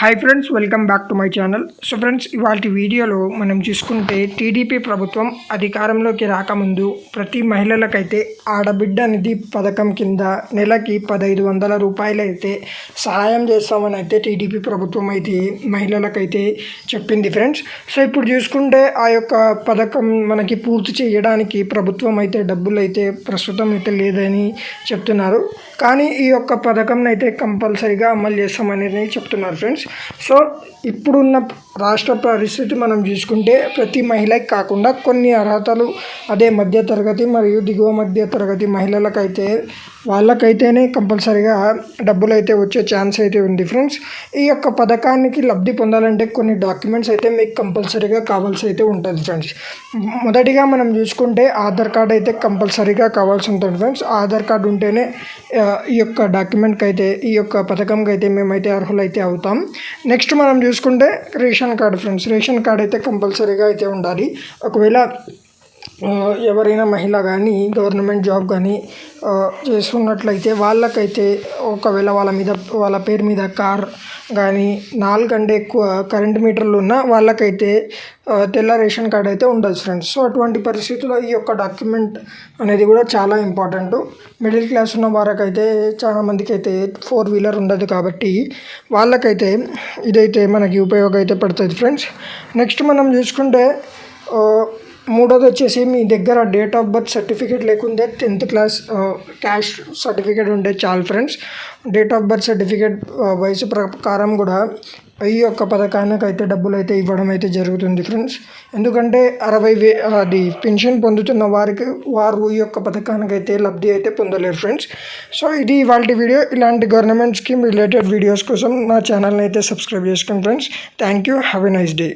Hi friends welcome back to my channel so friends ఇవాళ వీడియోలో మనం చూసుకుంటే టీడీపీ ప్రభుత్వం అధికారంలోకి రాకముందు ప్రతి మహిళలకైతే ఆడబిడ్డ నిధి పథకం కింద నెలకి పదహైదు వందల రూపాయలు అయితే సహాయం చేస్తామని అయితే టీడీపీ ప్రభుత్వం అయితే మహిళలకైతే చెప్పింది ఫ్రెండ్స్ సో ఇప్పుడు చూసుకుంటే ఆ యొక్క పథకం మనకి పూర్తి చేయడానికి ప్రభుత్వం అయితే డబ్బులు అయితే ప్రస్తుతం అయితే లేదని చెప్తున్నారు. కానీ ఈ యొక్క పథకంనైతే అయితే కంపల్సరీగా అమలు చేస్తామనేది చెప్తున్నారు ఫ్రెండ్స్ సో ఇప్పుడున్న రాష్ట్ర పరిస్థితి మనం చూసుకుంటే ప్రతి మహిళకి కాకుండా కొన్ని అర్హతలు అదే మధ్య తరగతి మరియు దిగువ మధ్య తరగతి మహిళలకైతే వాళ్ళకైతేనే కంపల్సరీగా డబ్బులు అయితే వచ్చే ఛాన్స్ అయితే ఉంది ఫ్రెండ్స్. ఈ యొక్క పథకానికి లబ్ధి పొందాలంటే కొన్ని డాక్యుమెంట్స్ అయితే మీకు కంపల్సరీగా కావాల్సి అయితే ఉంటుంది ఫ్రెండ్స్. మొదటిగా మనం చూసుకుంటే ఆధార్ కార్డ్ అయితే కంపల్సరీగా కావాల్సి ఉంటుంది ఫ్రెండ్స్. ఆధార్ కార్డు ఉంటేనే ఈ యొక్క డాక్యుమెంట్కి అయితే ఈ యొక్క పథకంకి అయితే మేమైతే అర్హులైతే అవుతాం. నెక్స్ట్ మనం చూసుకుంటే ration card friends. Ration card అయితే కంపల్సరీగా అయితే ఉండాలి. ఒకవేళ ఎవరైనా మహిళ కానీ గవర్నమెంట్ జాబ్ కానీ చేసుకున్నట్లయితే చేస్తున్నట్లయితే వాళ్ళకైతే ఒకవేళ వాళ్ళ మీద వాళ్ళ పేరు మీద కార్ కానీ నాలుగంటే ఎక్కువ కరెంట్ మీటర్లు ఉన్న వాళ్ళకైతే తెల్ల రేషన్ కార్డ్ అయితే ఉండదు ఫ్రెండ్స్. సో అటువంటి పరిస్థితుల్లో ఈ యొక్క డాక్యుమెంట్ అనేది కూడా చాలా ఇంపార్టెంట్. మిడిల్ క్లాస్ ఉన్న వారికైతే చాలామందికి అయితే ఫోర్ వీలర్ ఉండదు కాబట్టి వాళ్ళకైతే ఇదైతే మనకి ఉపయోగం అయితే పడుతుంది ఫ్రెండ్స్. నెక్స్ట్ మనం చూసుకుంటే మూడోది వచ్చేసి మీ దగ్గర డేట్ ఆఫ్ బర్త్ సర్టిఫికేట్ లేకుంటే టెన్త్ క్లాస్ క్యాష్ సర్టిఫికేట్ ఉంటే చాలు friends date of birth certificate వయసు ప్రకారం కూడా ఈ యొక్క పథకానికి అయితే డబ్బులు అయితే ఇవ్వడం అయితే జరుగుతుంది ఫ్రెండ్స్ ఎందుకంటే అరవై వే అది పెన్షన్ పొందుతున్న వారికి వారు ఈ యొక్క పథకానికి అయితే లబ్ధి అయితే పొందలేరు ఫ్రెండ్స్ సో ఇది ఇవాళ వీడియో ఇలాంటి గవర్నమెంట్ స్కీమ్ రిలేటెడ్ వీడియోస్ కోసం నా ఛానల్ని అయితే సబ్స్క్రైబ్ చేసుకోండి friends thank you have a nice day